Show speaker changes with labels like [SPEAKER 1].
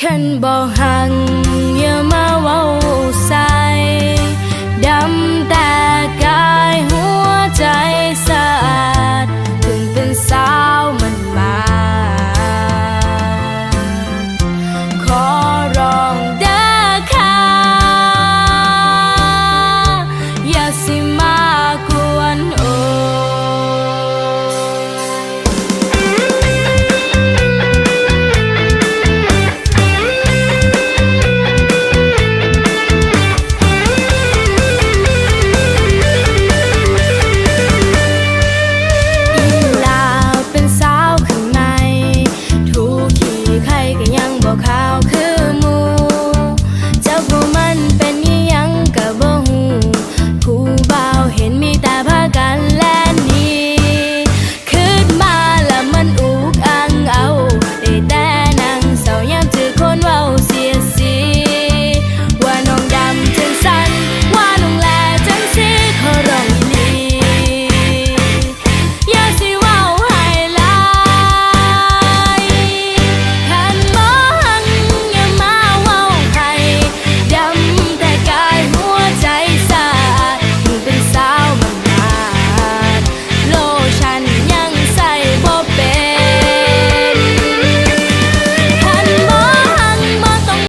[SPEAKER 1] ขันบ่หัง